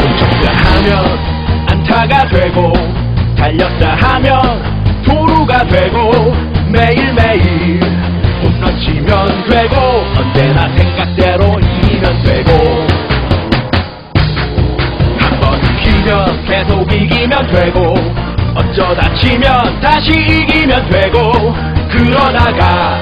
꿈쩍다 하면 안타가 되고 달렸다 하면 도루가 되고 매일매일 홈런치면 되고 언제나 생각대로 이기면 되고. 한 번 이기면 계속 이기면 되고 어쩌다 치면 다시 이기면 되고 그러다가